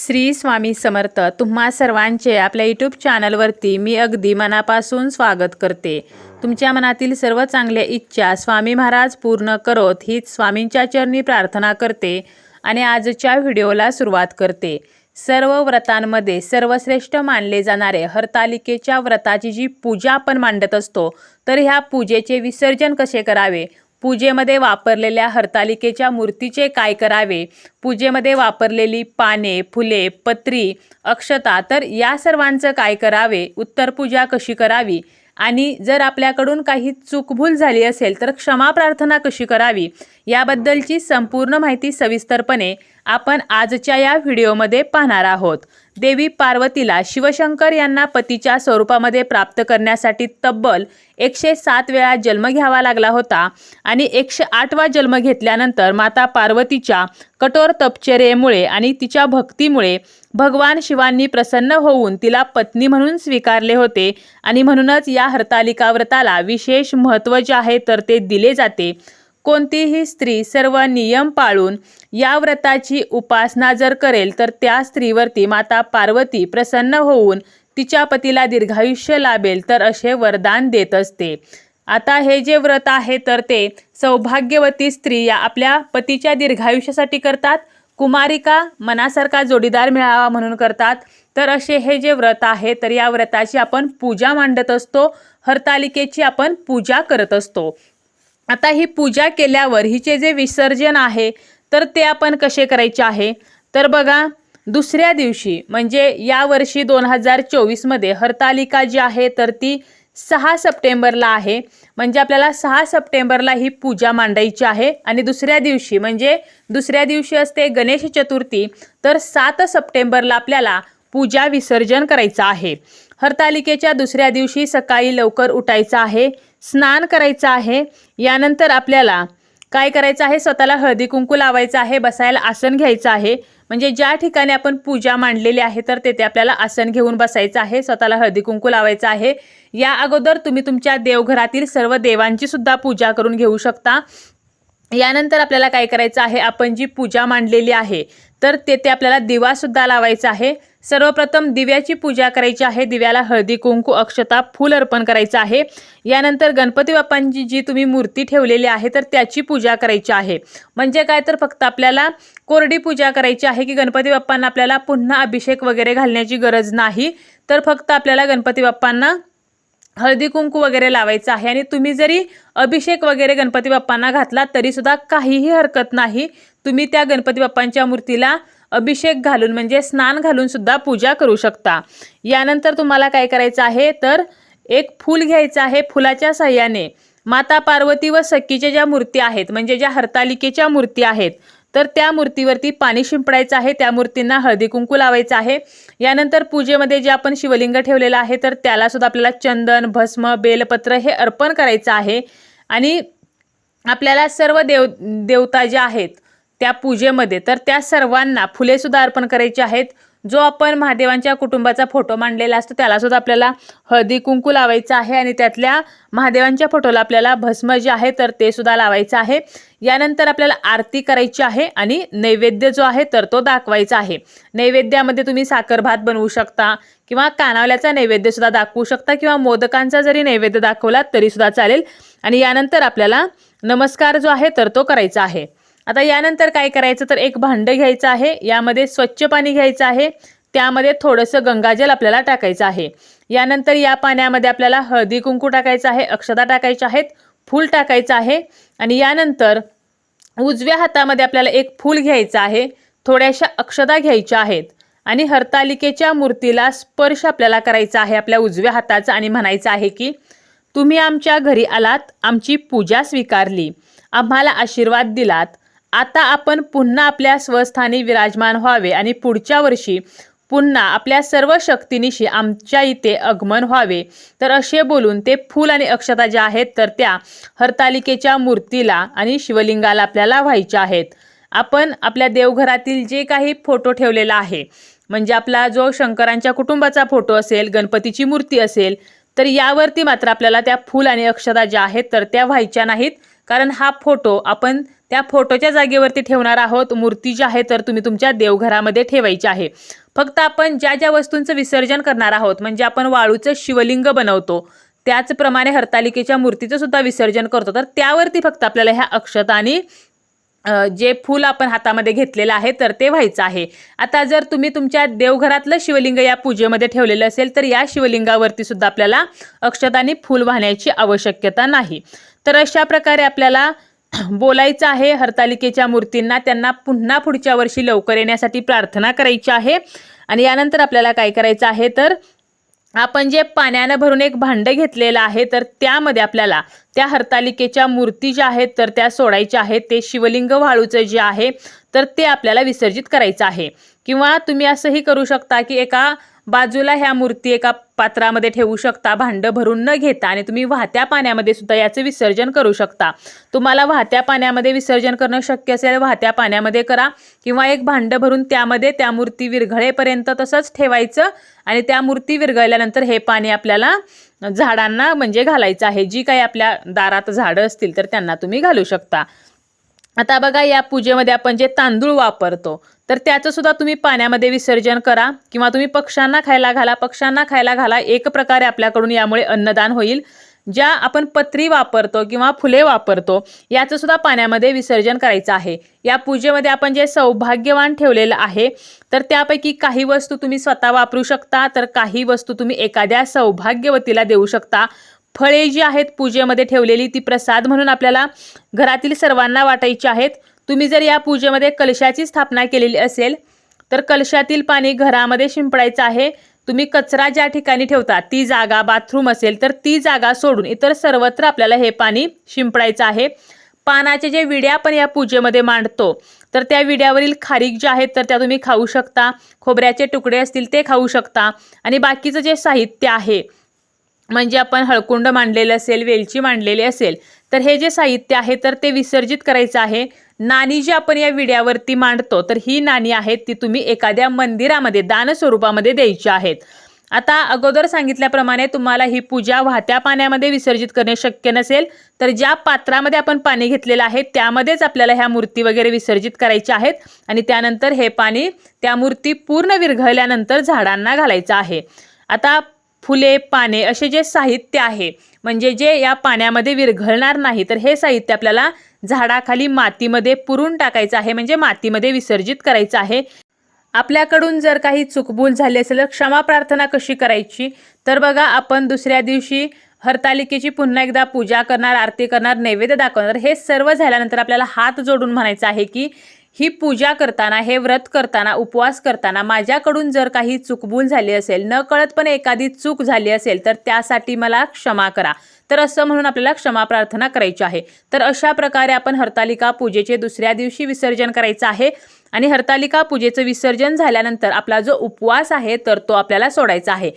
श्री स्वामी समर्थ. तुम्हा सर्वांचे आपल्या यूट्यूब चॅनलवरती मी अगदी मनापासून स्वागत करते. तुमच्या मनातील सर्व चांगल्या इच्छा स्वामी महाराज पूर्ण करोत हीच स्वामींच्या चरणी प्रार्थना करते आणि आजच्या व्हिडिओला सुरुवात करते. सर्व व्रतांमध्ये सर्वश्रेष्ठ मानले जाणारे हरतालिकेच्या व्रताची जी पूजा आपण मांडत असतो तर ह्या पूजेचे विसर्जन कसे करावे? पूजेमध्ये वापरलेल्या हरतालिकेच्या मूर्तीचे काय करावे? पूजेमध्ये वापरलेली पाने फुले पत्री अक्षता तर या सर्वांचं काय करावे? उत्तर पूजा कशी करावी? आणि जर आपल्याकडून काही चूकभूल झाली असेल तर क्षमा प्रार्थना कशी करावी? याबद्दलची संपूर्ण माहिती सविस्तरपणे आपण आजच्या या व्हिडिओमध्ये पाहणार आहोत. देवी पार्वतीला शिवशंकर यांना पतीच्या स्वरूपामध्ये प्राप्त करण्यासाठी तब्बल एकशे सात वेळा जन्म घ्यावा लागला होता आणि एकशे आठवा जन्म घेतल्यानंतर माता पार्वतीच्या कठोर तपचर्येमुळे आणि तिच्या भक्तीमुळे भगवान शिवांनी प्रसन्न होऊन तिला पत्नी म्हणून स्वीकारले होते. आणि म्हणूनच या हरतालिका व्रताला विशेष महत्त्व जे आहे तर ते दिले जाते. कोणतीही स्त्री सर्व नियम पाळून या व्रताची उपासना जर करेल तर त्या स्त्रीवरती माता पार्वती प्रसन्न होऊन तिच्या पतीला दीर्घायुष्य लाभेल तर असे वरदान देत असते. आता हे जे व्रत आहे तर ते सौभाग्यवती स्त्री या आपल्या पतीच्या दीर्घायुष्यासाठी करतात? कुमारिका मनासारखा जोडीदार मिळावा म्हणून करतात. तर असे हे जे व्रत आहे तर या व्रताची आपण पूजा मांडत असतो. हरतालिकेची आपण पूजा करत असतो. आता ही पूजा केल्यावर हिचे जे विसर्जन आहे तर ते आपण कसे करायचे आहे? तर बघा दुसऱ्या दिवशी म्हणजे यावर्षी दोन हजार चोवीसमध्ये हरतालिका जी आहे तर ती सहा सप्टेंबरला आहे. म्हणजे आपल्याला सहा सप्टेंबरला ही पूजा मांडायची आहे. आणि दुसऱ्या दिवशी म्हणजे दुसऱ्या दिवशी असते गणेश चतुर्थी तर सात सप्टेंबरला आपल्याला पूजा विसर्जन करायचं आहे. हरतालिकेच्या दुसऱ्या दिवशी सकाळी लवकर उठायचं आहे स्नान करायचं आहे. यानंतर आपल्याला काय करायचं आहे? स्वतःला हळदी कुंकू लावायचं आहे बसायला आसन घ्यायचं आहे. म्हणजे ज्या ठिकाणी आपण पूजा मांडलेली आहे तर तेथे आपल्याला आसन घेऊन बसायचं आहे स्वतःला हळदी कुंकू लावायचं आहे. या अगोदर तुम्ही तुमच्या देवघरातील सर्व देवांची सुद्धा पूजा करून घेऊ शकता. यानंतर आपल्याला काय करायचं आहे आपण जी पूजा मांडलेली आहे तर तेथे आपल्याला दिवासुद्धा लावायचा आहे. सर्वप्रथम दिव्याची पूजा करायची आहे. दिव्याला हळदी कुंकू अक्षता फूल अर्पण करायचं आहे. यानंतर गणपती बाप्पांची जी तुम्ही मूर्ती ठेवलेली आहे तर त्याची पूजा करायची आहे. म्हणजे काय? तर फक्त आपल्याला कोरडी पूजा करायची आहे की गणपती बाप्पांना आपल्याला पुन्हा अभिषेक वगैरे घालण्याची गरज नाही. तर फक्त आपल्याला गणपती बाप्पांना हळदी कुंकू वगैरे लावायचं आहे. आणि तुम्ही जरी अभिषेक वगैरे गणपती बाप्पांना घातला तरीसुद्धा काहीही हरकत नाही. तुम्ही त्या गणपती बाप्पांच्या मूर्तीला अभिषेक घालून म्हणजे स्नान घालून सुद्धा पूजा करू शकता. यानंतर तुम्हाला काय करायचं आहे? तर एक फूल घ्यायचं आहे फुलाच्या साह्याने. माता पार्वती व सखीच्या ज्या मूर्ती आहेत म्हणजे ज्या हरतालिकेच्या मूर्ती आहेत तर त्या मूर्तीवरती पाणी शिंपडायचं आहे. त्या मूर्तींना हळदी कुंकू लावायचं आहे. यानंतर पूजेमध्ये जे आपण शिवलिंग ठेवलेलं आहे तर त्याला सुद्धा आपल्याला चंदन भस्म बेलपत्र हे अर्पण करायचं आहे. आणि आपल्याला सर्व देव देवता ज्या आहेत त्या पूजेमध्ये. तर त्या सर्वांना फुलेसुद्धा अर्पण करायची आहेत. जो आपण महादेवांच्या कुटुंबाचा फोटो मांडलेला असतो त्याला सुद्धा आपल्याला हळदी कुंकू लावायचं आहे आणि त्यातल्या महादेवांच्या फोटोला आपल्याला भस्म जे आहे तर ते सुद्धा लावायचं आहे. यानंतर आपल्याला आरती करायची आहे आणि नैवेद्य जो आहे तर तो दाखवायचा आहे. नैवेद्यामध्ये तुम्ही साखर भात बनवू शकता किंवा कानावल्याचा नैवेद्य सुद्धा दाखवू शकता किंवा मोदकांचा जरी नैवेद्य दाखवला तरी सुद्धा चालेल. आणि यानंतर आपल्याला नमस्कार जो आहे तर तो करायचा आहे. आता यानंतर काय करायचं? तर एक भांडं घ्यायचं आहे. यामध्ये स्वच्छ पाणी घ्यायचं आहे. त्यामध्ये थोडंसं गंगाजल आपल्याला टाकायचं आहे. यानंतर या पाण्यामध्ये आपल्याला हळदी कुंकू टाकायचं आहे. अक्षता टाकायच्या आहेत. फूल टाकायचं आहे. आणि यानंतर उजव्या हातामध्ये आपल्याला एक फूल घ्यायचं आहे. थोड्याशा अक्षता घ्यायच्या आहेत. आणि हरतालिकेच्या मूर्तीला स्पर्श आपल्याला करायचा आहे. आपल्या उजव्या हाताचा आणि म्हणायचं आहे की तुम्ही आमच्या घरी आलात. आमची पूजा स्वीकारली. आम्हाला आशीर्वाद दिलात. आता आपण पुन्हा आपल्या स्वस्थानी विराजमान व्हावे आणि पुढच्या वर्षी पुन्हा आपल्या सर्व शक्तीनिशी आमच्या इथे आगमन व्हावे. तर असे बोलून ते फूल आणि अक्षता ज्या आहेत तर त्या हरतालिकेच्या मूर्तीला आणि शिवलिंगाला आपल्याला व्हायच्या आहेत. आपण आपल्या देवघरातील जे काही फोटो ठेवलेला आहे म्हणजे आपला जो शंकरांच्या कुटुंबाचा फोटो असेल गणपतीची मूर्ती असेल तर यावरती मात्र आपल्याला त्या फूल आणि अक्षता ज्या आहेत तर त्या व्हायच्या नाहीत. कारण हा फोटो आपण त्या फोटोच्या जागेवरती ठेवणार आहोत. मूर्ती जी आहे तर तुम्ही तुमच्या देवघरामध्ये ठेवायची आहे. फक्त आपण ज्या ज्या वस्तूंचं विसर्जन करणार आहोत म्हणजे आपण वाळूचं शिवलिंग बनवतो त्याचप्रमाणे हरतालिकेच्या मूर्तीचं सुद्धा विसर्जन करतो तर त्यावरती फक्त आपल्याला ह्या अक्षता आणि जे फूल आपण हातामध्ये घेतलेलं आहे तर ते व्हायचं आहे. आता जर तुम्ही तुमच्या देवघरातलं शिवलिंग या पूजेमध्ये ठेवलेलं असेल तर या शिवलिंगावरती सुद्धा आपल्याला अक्षताने फूल वाहण्याची आवश्यकता नाही. तर अशा प्रकारे आपल्याला बोलायचं आहे हरतालिकेच्या मूर्तींना. त्यांना पुन्हा पुढच्या वर्षी लवकर येण्यासाठी प्रार्थना करायची आहे. आणि यानंतर आपल्याला काय करायचं आहे तर आपण जे पाण्यानं भरून एक भांडं घेतलेलं आहे तर त्यामध्ये आपल्याला त्या हरतालिकेच्या मूर्ती ज्या आहेत तर त्या सोडायच्या आहेत. ते शिवलिंग वाळूचं जे आहे तर ते आपल्याला विसर्जित करायचं आहे. किंवा तुम्ही असंही करू शकता की एका बाजूला ह्या मूर्ती एका पात्रामध्ये ठेवू शकता भांडं भरून न घेता आणि तुम्ही वाहत्या पाण्यामध्ये सुद्धा याचं विसर्जन करू शकता. तुम्हाला वाहत्या पाण्यामध्ये विसर्जन करणं शक्य असेल वाहत्या पाण्यामध्ये करा किंवा एक भांडं भरून त्यामध्ये त्या मूर्ती विरघळेपर्यंत तसंच ठेवायचं आणि त्या मूर्ती विरघळल्यानंतर हे पाणी आपल्याला झाडांना म्हणजे घालायचं आहे. जी काही आपल्या दारात झाडं असतील तर त्यांना तुम्ही घालू शकता. आता बघा या पूजेमध्ये आपण जे तांदूळ वापरतो तर त्याचं सुद्धा तुम्ही पाण्यामध्ये विसर्जन करा किंवा तुम्ही पक्ष्यांना खायला घाला. पक्ष्यांना खायला घाला. एक प्रकारे आपल्याकडून यामुळे अन्नदान होईल. ज्या आपण पत्री वापरतो किंवा फुले वापरतो याचं सुद्धा पाण्यामध्ये विसर्जन करायचं आहे. या पूजेमध्ये आपण जे सौभाग्यवान ठेवलेलं आहे तर त्यापैकी काही वस्तू तुम्ही स्वतः वापरू शकता. तर काही वस्तू तुम्ही एखाद्या सौभाग्यवतीला देऊ शकता. फळे जी आहेत पूजेमध्ये ठेवलेली ती प्रसाद म्हणून आपल्याला घरातील सर्वांना वाटायची आहेत. तुम्ही जर या पूजेमध्ये कलशाची स्थापना केलेली असेल तर कलशातील पाणी घरामध्ये शिंपडायचं आहे. तुम्ही कचरा ज्या ठिकाणी ठेवता ती जागा बाथरूम असेल तर ती जागा सोडून इतर सर्वत्र आपल्याला हे पाणी शिंपडायचं आहे. पानाचे जे विड्या आपण या पूजेमध्ये मांडतो तर त्या विड्यावरील खारीक ज्या आहेत तर त्या तुम्ही खाऊ शकता. खोबऱ्याचे तुकडे असतील ते खाऊ शकता. आणि बाकीचं जे साहित्य आहे म्हणजे आपण हळकुंड मांडलेलं असेल वेलची मांडलेली असेल तर हे जे साहित्य आहे तर ते विसर्जित करायचं आहे. नाणी जी आपण या विड्यावरती मांडतो तर ही नाणी आहेत ती तुम्ही एखाद्या मंदिरामध्ये दान स्वरूपामध्ये द्यायची आहेत. आता अगोदर सांगितल्याप्रमाणे तुम्हाला ही पूजा वाहत्या पाण्यामध्ये विसर्जित करणे शक्य नसेल तर ज्या पात्रामध्ये आपण पाणी घेतलेलं आहे त्यामध्येच आपल्याला ह्या मूर्ती वगैरे विसर्जित करायच्या आहेत आणि त्यानंतर हे पाणी त्या मूर्ती पूर्ण विरघळल्यानंतर झाडांना घालायचं आहे. आता फुले पाने असे जे साहित्य आहे म्हणजे जे या पाण्यामध्ये विरघळणार नाही तर हे साहित्य आपल्याला झाडाखाली मातीमध्ये पुरून टाकायचं आहे म्हणजे मातीमध्ये विसर्जित करायचं आहे. आपल्याकडून जर काही चुकबूल झाली असेल तर क्षमा प्रार्थना कशी करायची? तर बघा आपण दुसऱ्या दिवशी हरतालिकेची पुन्हा एकदा पूजा करणार आरती करणार नैवेद्य दाखवणार. हे सर्व झाल्यानंतर आपल्याला हात जोडून म्हणायचं आहे की ही पूजा करताना हे व्रत करताना उपवास करताना माझ्याकडून जर काही चुकभूल झाली असेल न कळतपणे एखादी चूक झाली असेल तर त्यासाठी मला क्षमा करा. तर असं म्हणून आपल्याला क्षमा प्रार्थना करायची आहे. तर अशा प्रकारे आपण हरतालिका पूजेचे दुसऱ्या दिवशी विसर्जन करायचं आहे. आणि हरतालिका पूजेचं विसर्जन झाल्यानंतर आपला जो उपवास आहे तर तो आपल्याला सोडायचा आहे.